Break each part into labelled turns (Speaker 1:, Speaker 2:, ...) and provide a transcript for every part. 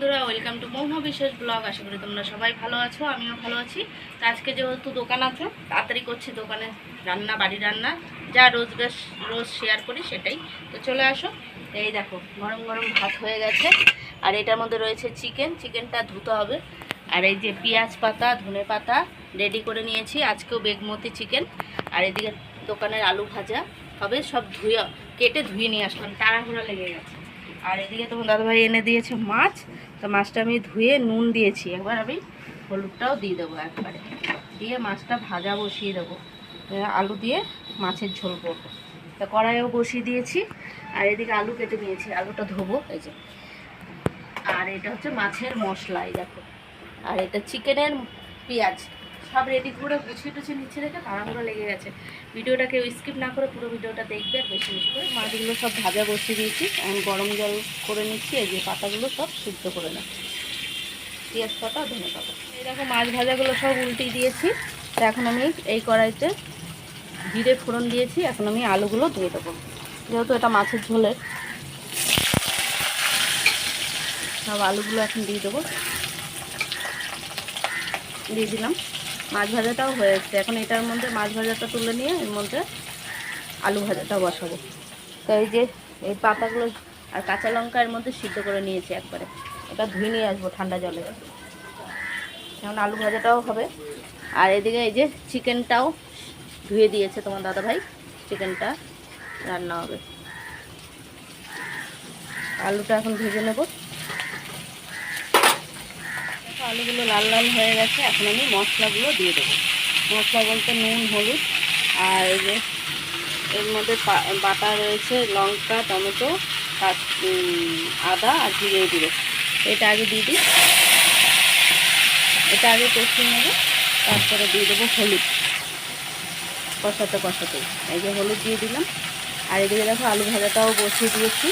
Speaker 1: বন্ধুরা welcome to মৌম বিশেষ blog আশা করি তোমরা সবাই ভালো আছো, আমিও ভালো আছি। তো আজকে যেহেতু দোকান আছে, তাড়াতাড়ি করছি দোকানে রান্না, বাড়ি রান্না। যা রোজ রোজ রোজ শেয়ার করি সেটাই। তো চলে আসো। এই দেখো, গরম গরম ভাত হয়ে গেছে। আর এটার মধ্যে রয়েছে চিকেন চিকেনটা ধুতে হবে। আর এই যে পেঁয়াজ পাতা, ধনে পাতা রেডি করে নিয়েছি। আজকেও বেগমতি চিকেন আর এদিকে দোকানের আলু ভাজা হবে। সব ধুয়ে, কেটে ধুয়ে নিয়ে আসলাম। তাড়াহুড়া লেগে গেছে। আর এদিকে তোমার দাদাভাই এনে দিয়েছে মাছ। তো মাছটা আমি ধুয়ে নুন দিয়েছি। একবার আমি হলুদটাও দিয়ে দেবো একবারে। দিয়ে মাছটা ভাজা বসিয়ে দেবো। আলু দিয়ে মাছের ঝোল করব। তা কড়াইও বসিয়ে দিয়েছি, আর এদিকে আলু কেটে নিয়েছি। আলুটা ধোবো, এই যে। আর এটা হচ্ছে মাছের মশলা, এই দেখো। আর এটা চিকেনের পেঁয়াজ। সব রেডি করে গুছিয়ে টুছিয়ে নিচ্ছে রেখে তাড়াহুড়ো লেগে গেছে। ভিডিওটাকে স্কিপ না করে পুরো ভিডিওটা দেখবে আর বেশি বেশি করে। মাছগুলো সব ভাজা বসিয়ে দিয়েছি এখন গরম জল করে নিচ্ছি এই যে পাতাগুলো সব সিদ্ধ করে নেব। পেঁয়াজ পাতা ধনে পাতা। এই দেখো মাছ ভাজাগুলো সব উল্টিয়ে দিয়েছি। তো এখন আমি এই কড়াইতে জিরে ফোড়ন দিয়েছি এখন আমি আলুগুলো ধুয়ে দেবো। যেহেতু এটা মাছের ঝোলের। সব আলুগুলো এখন দিয়ে দেবো। দিয়ে দিলাম। মাছ ভাজাটাও হয়ে এসছে এখন এটার মধ্যে মাছ ভাজাটা তুলে নিয়ে এর মধ্যে আলু ভাজাটা বসাবো। তো এই যে এই পাতাগুলো আর কাঁচা লঙ্কা এর মধ্যে সিদ্ধ করে নিয়েছি একবারে। এটা ধুয়ে নিয়ে আসব ঠান্ডা জলে। এখন আলু ভাজাটাও হবে। আর এদিকে এই যে চিকেনটাও ধুয়ে দিয়েছে তোমার দাদা ভাই চিকেনটা রান্না হবে। আলুটা এখন ভেজে নেব। আলুগুলো লাল লাল হয়ে গেছে, এখন আমি মশলাগুলো দিয়ে দেবো। মশলা বলতে নুন, হলুদ, আর এই যে এর মধ্যে বাটা রয়েছে, লঙ্কা, টমেটো আদা আর জিরে দিবে এটা আগে দিয়ে দিই। এটা আগে কষিয়ে নেব, তারপরে দিয়ে দেবো হলুদ। কষাতে কষাতে। এই যে হলুদ দিয়ে দিলাম। আর এদিকে দেখো আলু ভাজাটাও বসিয়ে দিয়েছি।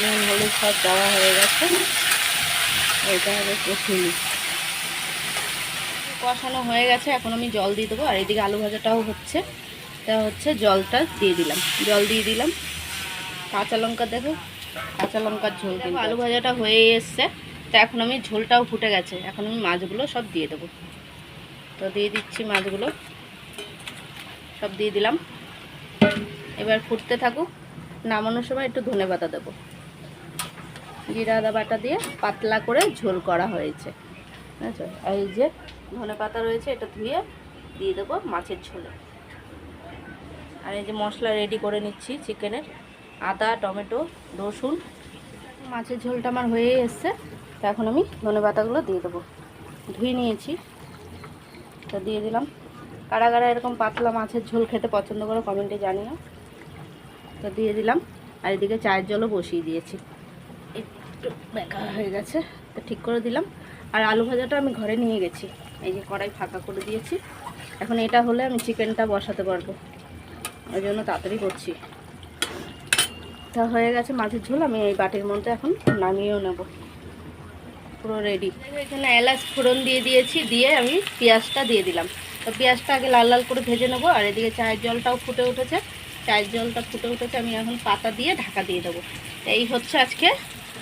Speaker 1: নুন, হলুদ সব দেওয়া হয়ে গেছে। এটা কষিয়ে কষানো। হয়ে গেছে এখন আমি জল দিয়ে দেবো। আর এদিকে আলু ভাজাটাও হচ্ছে। তা হচ্ছে জলটা দিয়ে দিলাম। জল দিয়ে দিলাম। কাঁচা লঙ্কা দেখো কাঁচা লঙ্কার ঝোল আলু ভাজাটা হয়ে এসছে। তো এখন আমি ঝোলটাও ফুটে গেছে। এখন আমি মাছগুলো সব দিয়ে দেবো। তো দিয়ে দিচ্ছি মাছগুলো। সব দিয়ে দিলাম। এবার ফুটতে থাকুক। নামানোর সময় একটু ধনে পাতা দেবো। জিরা আদা বাটা দিয়ে পাতলা করে ঝোল করা হয়েছে। বুঝেছ এই যে ধনে পাতা রয়েছে, এটা ধুয়ে দিয়ে দেবো মাছের ঝোলে। আর এই যে মশলা রেডি করে নিচ্ছি চিকেনের। আদা, টমেটো, রসুন। মাছের ঝোলটা আমার হয়ে এসছে। তো এখন আমি ধনে পাতাগুলো দিয়ে দেবো। ধুয়ে নিয়েছি। তো দিয়ে দিলাম। কারা কারা এরকম পাতলা মাছের ঝোল খেতে পছন্দ করো কমেন্টে জানিও। তো দিয়ে দিলাম। আর এদিকে চায়ের জলও বসিয়ে দিয়েছি। একটু বেকা হয়ে গেছে, তো ঠিক করে দিলাম। আর আলু ভাজাটা আমি ঘরে নিয়ে গেছি। এই যে কড়াই ফাঁকা করে দিয়েছি। এখন এটা হলে আমি চিকেনটা বসাতে পারব। ওই জন্য তাড়াতাড়ি করছি। তা হয়ে গেছে মাছের ঝোল, আমি এই বাটির মধ্যে এখন নামিয়েও নেব। পুরো রেডি এখানে এলাচ ফোড়ন দিয়ে দিয়েছি, দিয়ে আমি পেঁয়াজটা দিয়ে দিলাম। তো পেঁয়াজটা আগে লাল লাল করে ভেজে নেব, আর এদিকে চায়ের জলটাও ফুটে উঠেছে। চায়ের জলটা ফুটে উঠেছে, আমি এখন পাতা দিয়ে ঢাকা দিয়ে দেবো। এই হচ্ছে আজকে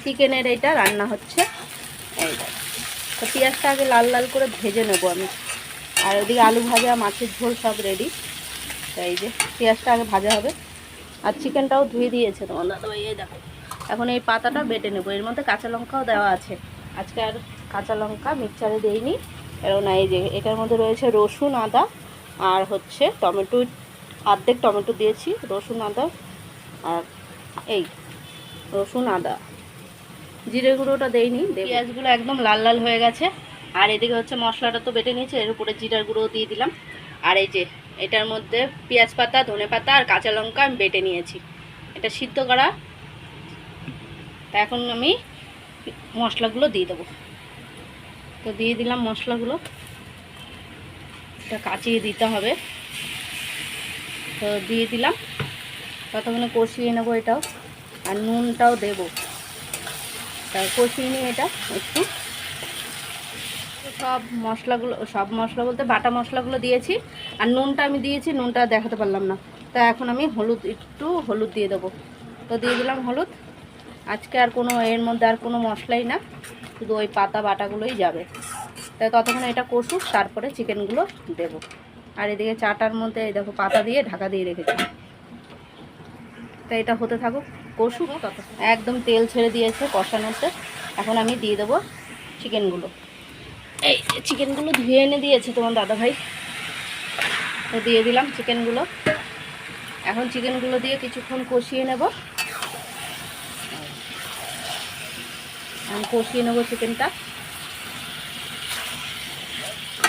Speaker 1: চিকেনের এইটা রান্না হচ্ছে। তো পেঁয়াজটা আগে লাল লাল করে ভেজে নেব আমি। আর ওদিকে আলু ভাজা, মাছের ঝোল সব রেডি তো এই যে, পেঁয়াজটা আগে ভাজা হবে। আর চিকেনটাও ধুয়ে দিয়েছে তোমার দাদাভাই এই দেখো, এখন এই পাতাটা বেটে নেব। এর মধ্যে কাঁচা লঙ্কাও দেওয়া আছে। আজকে আর কাঁচা লঙ্কা মিক্সচারে দেইনি। কেননা এই যে, এটার মধ্যে রয়েছে রসুন, আদা আর হচ্ছে টমেটো, অর্ধেক টমেটো দিয়েছি, রসুন, আদা আর এই রসুন, আদা। জিরে গুঁড়োটা দেইনি পেঁয়াজগুলো একদম লাল লাল হয়ে গেছে। আর এদিকে হচ্ছে মশলাটা তো বেটে নিয়েছে, এর উপরে জিরার গুঁড়ো দিয়ে দিলাম। আর এই যে, এটার মধ্যে পেঁয়াজ পাতা, ধনে পাতা আর কাঁচা লঙ্কা আমি বেটে নিয়েছি। এটা সিদ্ধ করা। তা এখন আমি মশলাগুলো দিয়ে দেবো। তো দিয়ে দিলাম মশলাগুলো। এটা কাচিয়ে দিতে হবে। তো দিয়ে দিলাম। ততক্ষণে কষিয়ে নেব এটাও। আর নুনটাও দেবো। কষিয়ে নিই এটা একটু। সব মশলাগুলো, সব মশলা বলতে বাটা মশলাগুলো দিয়েছি। আর নুনটা আমি দিয়েছি, নুনটা দেখাতে পারলাম না। তা এখন আমি হলুদ, একটু হলুদ দিয়ে দেবো। তো দিয়ে দিলাম হলুদ। আজকে আর কোনো, এর মধ্যে আর কোনো মশলাই না। শুধু ওই পাতা বাটাগুলোই যাবে। তাই ততক্ষণ এটা কষুক, তারপরে চিকেনগুলো দেব। আর এদিকে চাটার মধ্যে দেখো পাতা দিয়ে ঢাকা দিয়ে রেখেছি। তাই এটা হতে থাকুক। কষুক। একদম তেল ছেড়ে দিয়েছে কষানোতে। এখন আমি দিয়ে দেবো চিকেনগুলো। এই চিকেনগুলো ধুয়ে এনে দিয়েছে তোমার দাদা ভাই তো দিয়ে দিলাম চিকেনগুলো। এখন চিকেনগুলো দিয়ে কিছুক্ষণ কষিয়ে নেব। আমি কষিয়ে নেব চিকেনটা।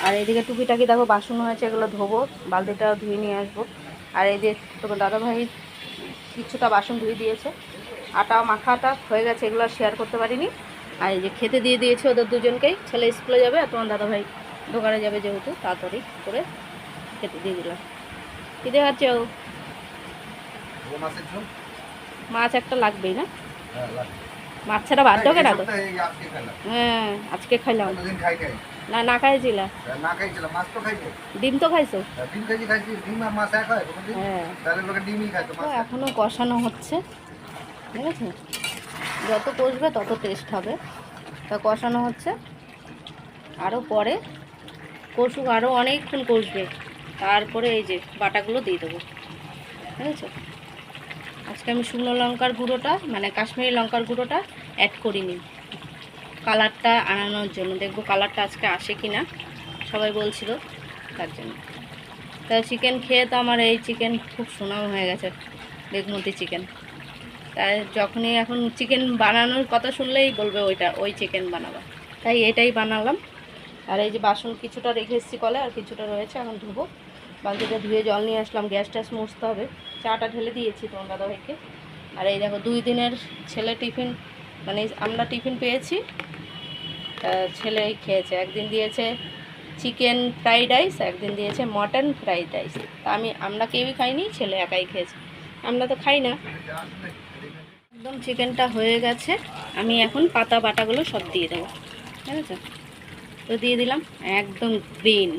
Speaker 1: আর এইদিকে টুকিটাকি দেখো বাসন হয়েছে, এগুলো ধোবো বালতিটা ধুয়ে নিয়ে আসব। আর এই যে তোমার দাদা ভাই কিছুটা বাসন ধুয়ে দিয়েছে। আটা মাখাটা হয়ে গেছে এগুলো শেয়ার করতে পারিনি। আর এই যে খেতে দিয়ে দিয়েছে ওদের দুজনকেই ছেলে স্কুলে যাবে আর তোমার দাদা ভাই দোকানে যাবে যেহেতু তাড়াতাড়ি করে খেতে দিয়ে দিলাম। কী দেখাচ্ছ
Speaker 2: ও।
Speaker 1: মাছ একটা লাগবেই না?
Speaker 2: হ্যাঁ,
Speaker 1: মাছ ছাড়া বাদ দাও কেন
Speaker 2: খেলাম।
Speaker 1: হ্যাঁ আজকে খাইলাম। না না খাইছিলা?
Speaker 2: না খাইছিলাম, মাছ তো খাইছে।
Speaker 1: ডিম তো খাইছো?
Speaker 2: ডিম খাইছি, খাইছি, ডিম আর মাছ এক হয়
Speaker 1: হ্যাঁ।
Speaker 2: তাহলে লোকে ডিমই খায় তো,
Speaker 1: তো
Speaker 2: মাছ খায়।
Speaker 1: এখনও কষানো হচ্ছে। ঠিক আছে? যত কষবে তত টেস্ট হবে। তা কষানো হচ্ছে। আরও পরে কষুক আরও অনেকক্ষণ কষবে। তারপরে এই যে বাটাগুলো দিয়ে দেবো। ঠিক আছে? আজকে আমি শুকনো লঙ্কার গুঁড়োটা মানে কাশ্মীরি লঙ্কার গুঁড়োটা অ্যাড করিনি। কালারটা আনানোর জন্য। দেখব কালারটা আজকে আসে কি না সবাই বলছিল তার জন্য। তা চিকেন খেয়ে তো আমার এই চিকেন খুব সুনাম হয়ে গেছে বেগমতি চিকেন তাই যখনই এখন চিকেন বানানোর কথা শুনলেই বলবে ওইটা, ওই চিকেন বানাবা। তাই এটাই বানালাম। আর এই যে বাসন কিছুটা রেখে এসেছি কলে, আর কিছুটা রয়েছে, এখন ধুবো। বালতিটা ধুয়ে জল নিয়ে আসলাম, গ্যাস ট্যাস মুছতে হবে। চাটা ঢেলে দিয়েছি তোমার দাদাভাইকে আর এই দেখো, দুই দিনের ছেলে টিফিন মানে আমরা টিফিন পেয়েছি। ছেলে খেয়েছে। একদিন দিয়েছে চিকেন ফ্রাইড রাইস একদিন দিয়েছে মটন ফ্রাইড রাইস তা আমি, আমরা কেউই খাইনি, ছেলে একাই খেয়েছে। আমরা তো খাই না। একদম চিকেনটা হয়ে গেছে। আমি এখন পাতা বাটাগুলো সব দিয়ে দেবো। ঠিক আছে? তো দিয়ে দিলাম, একদম গ্রিন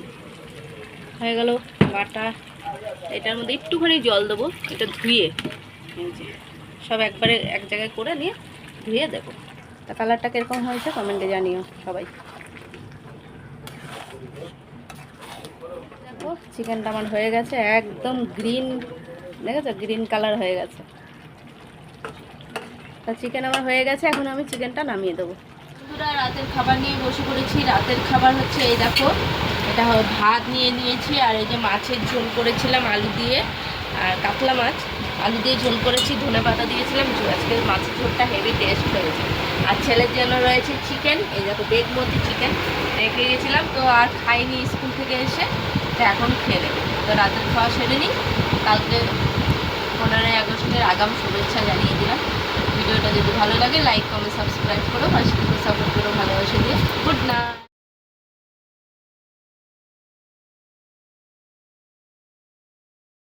Speaker 1: হয়ে গেল বাটা। এটার মধ্যে একটুখানি জল দেবো, এটা ধুয়ে। সব একবারে এক জায়গায় করে নিয়ে ধুয়ে দেবো। তা কালারটা কীরকম হয়েছে কমেন্টে জানিও সবাই। দেখো, চিকেনটা আমার হয়ে গেছে, একদম গ্রিন, দেখেছ? গ্রিন কালার হয়ে গেছে। তা চিকেন আমার হয়ে গেছে, এখন আমি চিকেনটা নামিয়ে দেবো। বন্ধুরা, রাতের খাবার নিয়ে বসে পড়েছি। রাতের খাবার হচ্ছে এই দেখো, এটা ভাত নিয়ে নিয়েছি, আর এই যে মাছের ঝোল করেছিলাম আলু দিয়ে, আর কাতলা মাছ। আলু দিয়ে ঝোল করেছি, ধনে পাতা দিয়েছিলাম আজকে মাছের ঝোলটা হেভি টেস্ট হয়েছে। আর ছেলের জন্য রয়েছে চিকেন এই দেখো বেগমতি চিকেন রেখে গেছিলাম, তো আর খাইনি স্কুল থেকে এসে, তো এখন খেয়ে তো রাতের খাওয়া সেরে নিই, কালকে পনেরোই আগস্টের আগাম শুভেচ্ছা জানিয়ে দিলাম। ভিডিওটা যদি ভালো লাগে লাইক কমেন্ট সাবস্ক্রাইব করো পাশে সাপোর্ট করো